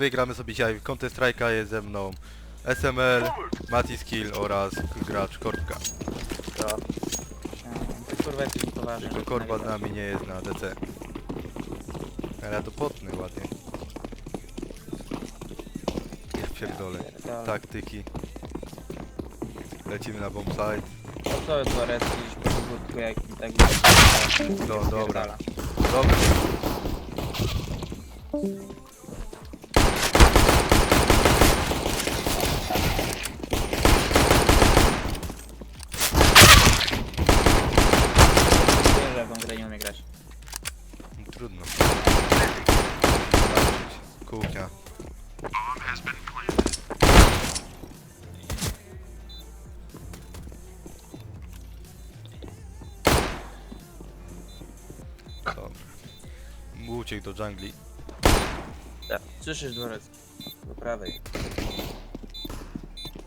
widzowie, gramy sobie dzisiaj Counter Strike'a, jest ze mną SML, Mati Skill oraz gracz Korbka. Ty kurwa jesteś poważny. Tylko Korba z nami nie jest na DC. Ale ja to potnę ładnie. Ja pierdolę. Pierdolę. Taktyki. Lecimy na bombsite. No to jest Borec gdzieś po budku jakim tak No dobra. Dobra. Uciekł do dżungli. Słyszysz Borec? Do prawej.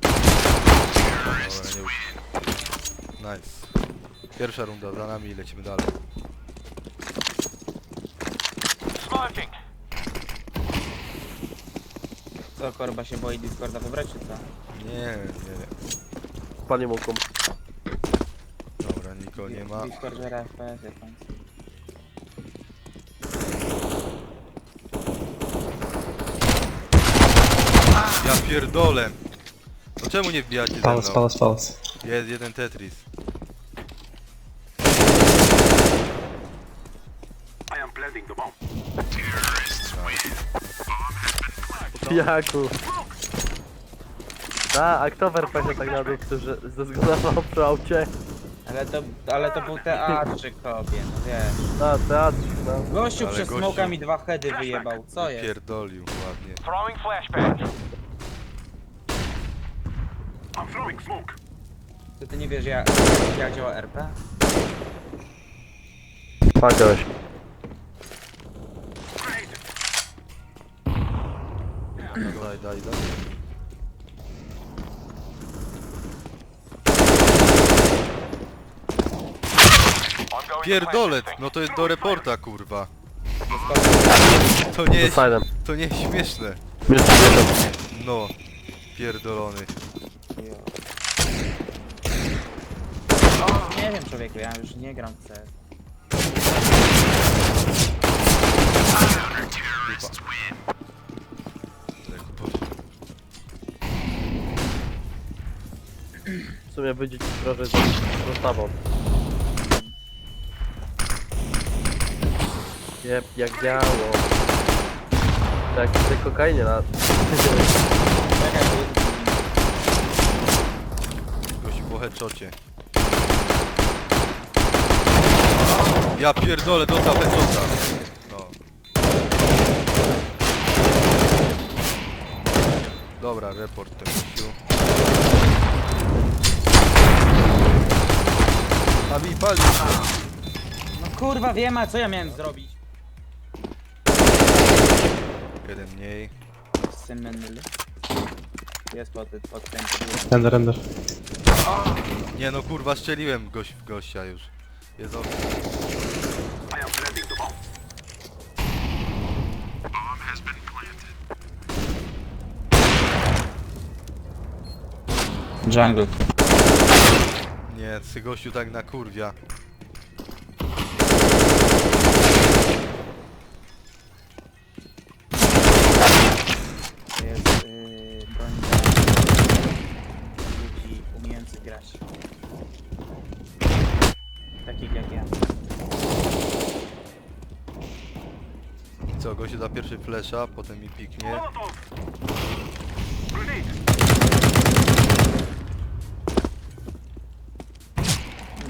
Dobra, nie. Nice. Pierwsza runda za nami i lecimy dalej. Co, Korba się boi Discorda wybrać, czy co? Nie, nie, nie. Panie Mokom. Dobra, nikogo nie ma. Discord żera FPS jak pan. Pierdolę! No czemu nie wbijacie ze Pałac, mną? pałac, pałac. Jest jeden Tetris. Pijaku. A, a kto w RPG tak na dół, że zezgodował przy aucie? Ale to, ale to był teatrzyk tobie, no wiesz. A, teatr, no. Gościu Ale przez gościu- smoka mi dwa heady wyjebał, co jest? Pierdolił ładnie. Throwing flashbang. I'm throwing smoke. To ty nie wiesz jak, jak działa RP? Pagoś. Daj, daj, daj. Pierdolę, flashbang. no to jest do reporta kurwa. To nie jest, to nie jest śmieszne. No, pierdolony. Nie wiem człowieku, ja już nie gram w CS. W sumie wyjdzie ci trochę z dostawą. Jeb, jak działo. Tak, tej kokainie na... Czekaj, tu jest Gościu po headshocie. Ja pierdolę, dostał headshota. No. Dobra, report ten gościu. Abi, pali! No kurwa wiem, a co ja miałem zrobić? Jeden mniej. Symenl. Jest pod, pod tym. Render, render. Nie no kurwa, strzeliłem goś, w gościa już. Jest on. Jungle. Nie, ty gościu tak na kurwia. Grać. Takich jak ja. I co, gościu da pierwszy flesza, potem mi piknie.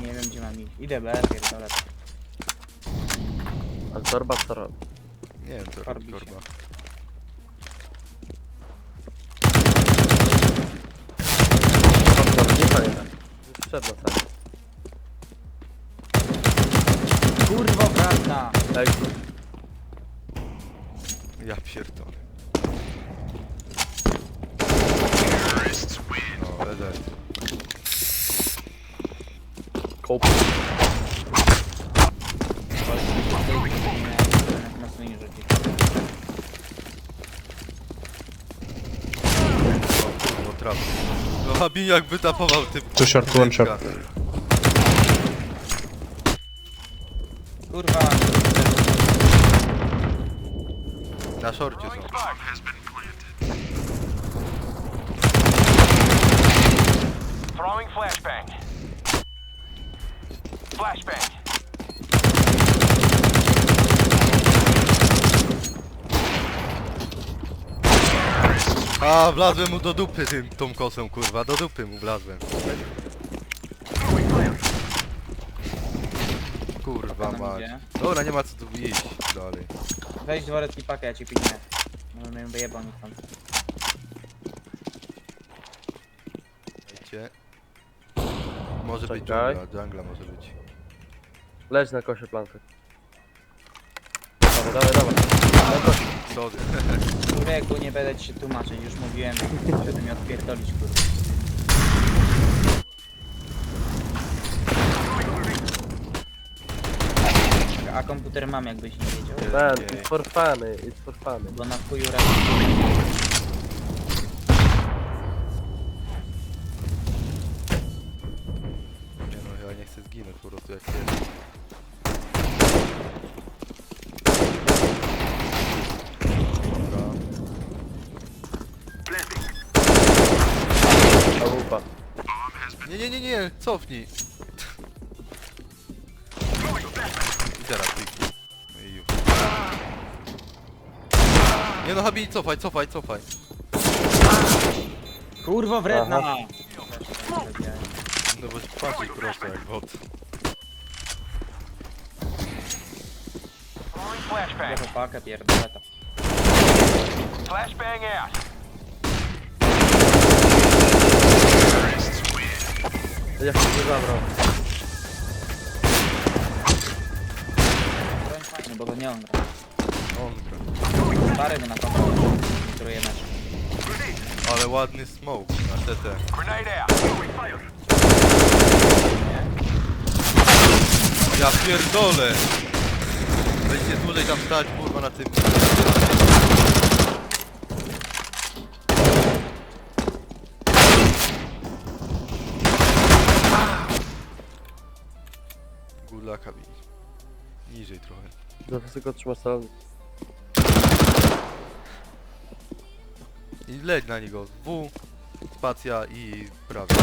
Nie wiem gdzie mam ich. Idę B, pierdolę. A Zorba co robi? Nie wiem co robi Farbi się. korba. dostał jeden. Już przed dostaniem. Kurwo, prawda. Ej, Ja pierdolę. No, lele. kołp. Mocno nie rzucić. O kurwa. Habin jakby tapował typ. Two short, one short. Kurwa. Na szorcie są. Throwing flashbang. Flashbang. A, wlazłem mu do dupy tym, tą kosą, kurwa, do dupy mu wlazłem. Kurwa Nam mać. idzie. Dobra, nie ma co tu iść dalej. Weź dworec i pakę, ja ci pilnuję. No mnie wyjebał nikt tam. Wiecie? Może być Czekaj. dżungla, dżungla może być. Leć na kosie plankę. Dawaj, dawaj, dawaj. Sorry. Człowieku, nie będę ci się tłumaczyć, już mówiłem, żeby mnie odpierdolić, kurwa. A komputer mam, jakbyś nie wiedział. Man, Nie. it's for funny, it's for funny. Bo na chuju raz... Nie, nie, cofnij. I teraz kliknij. No i już. Nie no, Habi, cofaj, cofaj, cofaj. Kurwo wredna! No bo patrz prosto jak bot. Flashbang. po pakę pierdolę to. Flashbang out. Jak się go zabrał? Broń fajny, bo go nie on gra. On gra. Stary go na komputer, który mecz. Ale ładny smoke na TT. Grenade out. Throwing fire. Nie? Ja pierdolę! Będziecie dłużej tam stać, kurwa, na tym. Gula kabin. Niżej trochę. Za wysoko trzymasz salon. I leć na niego. W, spacja i prawie.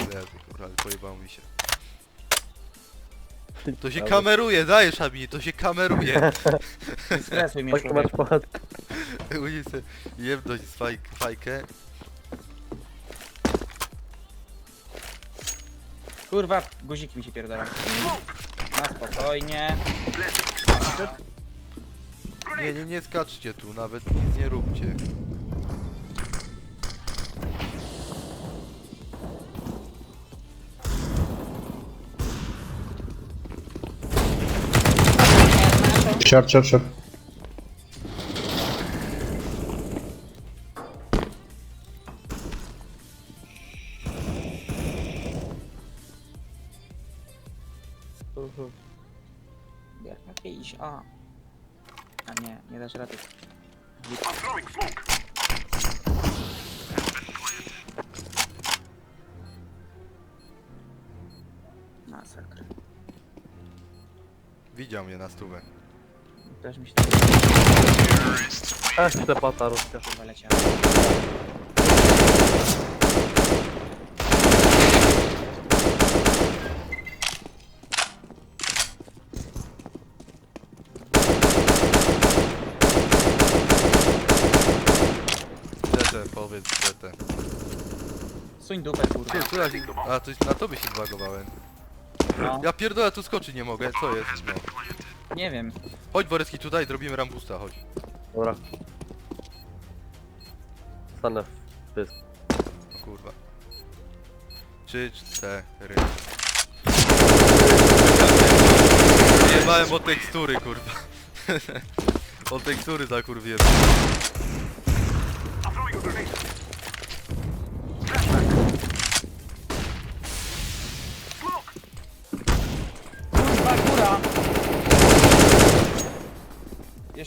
Jezu, kurwa, ale pojebało mi się. To się kameruje, dajesz Abi, to się kameruje. Stresuj mnie Tak to masz z fajk, fajkę. Kurwa, guzik mi się pierdolą. Na spokojnie. Nie, nie, nie skaczcie tu, nawet nic nie róbcie. Short, short, short. A nie, nie dasz rady. Masakra. Widział mnie na stówę. Też mi się Ech, te pata kurwa leciała. Suń dupę, kurwa. Ty, tu ja się... A, to na tobie się zbagowałem. No, Ja pierdolę, tu skoczyć nie mogę, co jest? No. nie wiem. Chodź Boreski tutaj, zrobimy rambusta, chodź. Dobra. Stanę w pysk. O kurwa. Trzy, cztery. Jebałem od tekstury, kurwa. od tekstury zakurwiłem.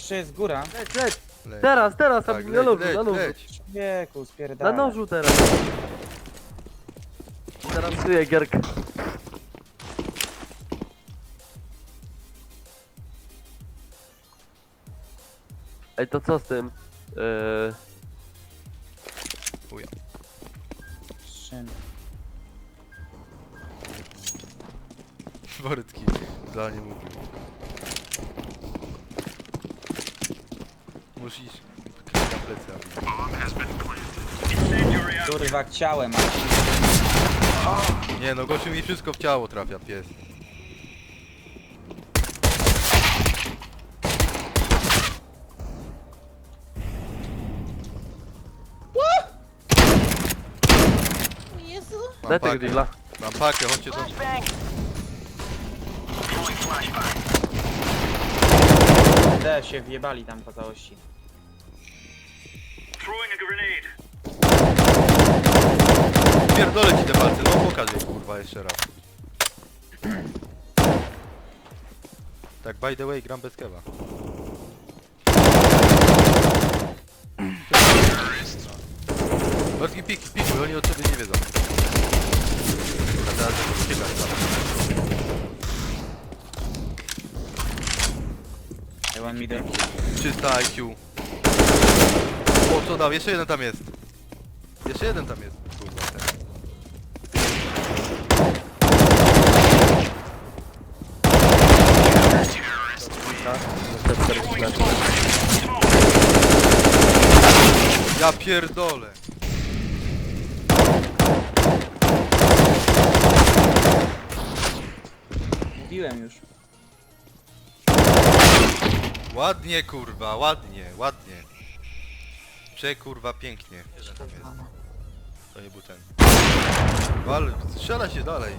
Jeszcze jest góra. Leć, leć! Leć. Teraz, teraz, Tak, na leć, nożu, leć, na nożu. leć. Wieku, Na spierdala. nożu teraz. Teraz kryję gierkę. Ej, to co z tym? Yy, Szyn. Wortki dla nie mówił. Musisz kryć na plecy. Kurwa, chciałem, a Nie no, gościu mi wszystko w ciało trafia, pies. Jezu. Mam daj tego pakę, digla. mam pakę, chodźcie do... D się wjebali tam po całości. Throwing a grenade. Pierdolę ci te palce, no pokaż je kurwa jeszcze raz. Tak, by the way, gram bez kewa. Bardziej pik, pik, oni o tobie nie wiedzą. A teraz jak uciekać tam. I want there. 300 IQ. Co dał? Jeszcze jeden tam jest. Jeszcze jeden tam jest. Kurwa, ten. Ja pierdolę. Mówiłem już. Ładnie kurwa, ładnie, ładnie. Prze kurwa pięknie. To nie był ten. Wal, strzela się dalej.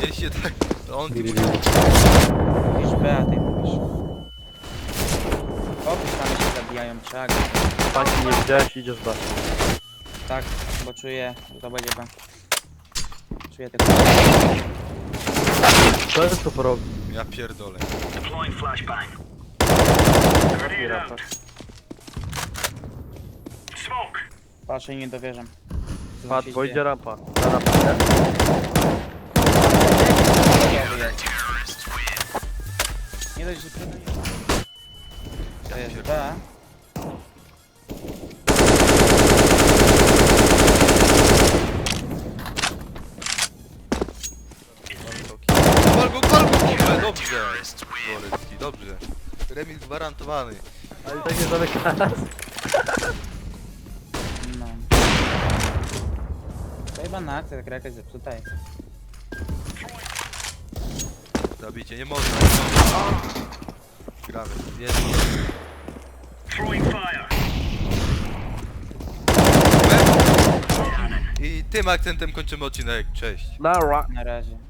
Mieliście tak. To on bili. Mówisz B, a ty mówisz. Opis tam się zabijają, czak. Paki nie widziałeś, idziesz B. Tak, bo czuję, że to będzie B. Czuję tylko. To jest co porobi. Ja pierdolę. deploying flashbang. Smoke. Patrzę i nie dowierzam. Co Padł, się bo dzieje? idzie rampa. Na rampę, nie? Dość, że trudno To jest B. Wal go, dobrze, dobrze. Dobrze. Remis gwarantowany. Ale tak nie zamykasz. No. To chyba na akcja, taka jakaś zepsuta jest. Zabicie, nie można, nie można. Gramy, jest. Throwing fire. I tym akcentem kończymy odcinek, cześć. Nara. Na razie.